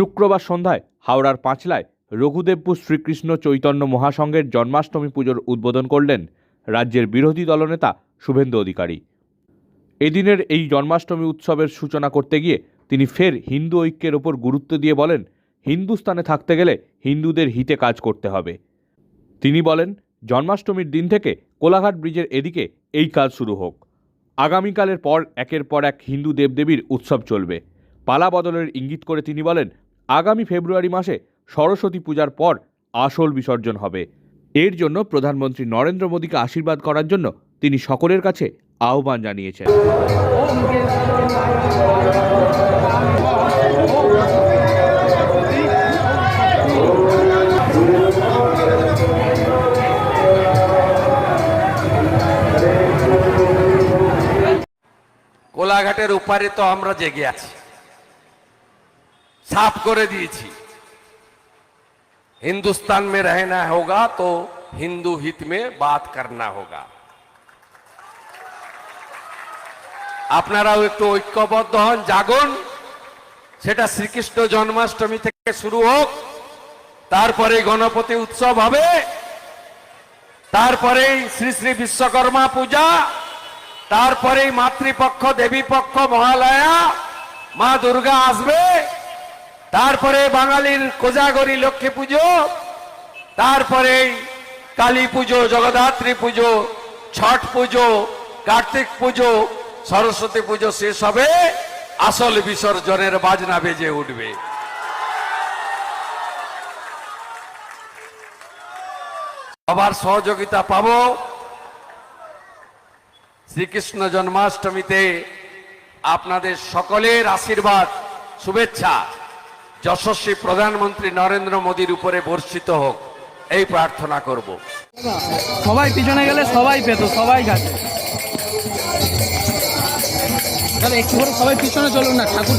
শুক্রবার সন্ধ্যায় হাওড়ার পাঁচলায় রঘুদেবপুর শ্রীকৃষ্ণ চৈতন্য মহাসংঘের জন্মাষ্টমী পুজোর উদ্বোধন করলেন রাজ্যের বিরোধী দলনেতা শুভেন্দু অধিকারী। এদিনের এই জন্মাষ্টমী উৎসবের সূচনা করতে গিয়ে তিনি ফের হিন্দু ঐক্যের ওপর গুরুত্ব দিয়ে বলেন, হিন্দুস্তানে থাকতে গেলে হিন্দুদের হিতে কাজ করতে হবে। তিনি বলেন, জন্মাষ্টমীর দিন থেকে কোলাঘাট ব্রিজের এদিকে এই কাজ শুরু হোক। আগামীকালের পর একের পর এক হিন্দু দেবদেবীর উৎসব চলবে। পালা বদলের ইঙ্গিত করে তিনি বলেন আগামী ফেব্রুয়ারি মাসে সরস্বতী পূজার পর আসল বিসর্জন হবে। এর জন্য প্রধানমন্ত্রী নরেন্দ্র মোদীকে আশীর্বাদ করার জন্য তিনি সকলের কাছে আহ্বান জানিয়েছেন। কোলাঘাটের উপারে তো আমরা জেগে আছি। साफ করে দিয়েছি हिंदुस्तान में रहना होगा तो हिंदू हित में बात करना होगा আপনারাও একটু ঐক্যবদ্ধ হন জাগুন সেটা শ্রীকৃষ্ণ জন্মাষ্টমী থেকে শুরু হোক তারপরে গণপতি উৎসব হবে তারপরেই শ্রী শ্রী বিশ্বকর্মা পূজা তারপরেই মাতৃপক্ষ দেবী পক্ষ মহালয়া মা দুর্গা আসবে তারপরে বাঙালির কোজাগরি লক্ষ্মী পুজো, তারপরে কালী পুজো, জগদ্ধাত্রী পুজো, ছট পুজো, কার্তিক পুজো, সরস্বতী পুজো শেষ হবে, আসল বিসর্জনের বাজনা বেজে উঠবে। সবার সহযোগিতা পাব। শ্রীকৃষ্ণ জন্মাষ্টমীতে আপনাদের সকলের আশীর্বাদ, শুভেচ্ছা। যশস্বী প্রধানমন্ত্রী নরেন্দ্র মোদীর উপরে বর্ষিত হোক, এই প্রার্থনা করব সবাই পিছনে গেলে সবাই পেত, সবাই গাছে একটু করে সবাই পিছনে চলুন না, ঠাকুর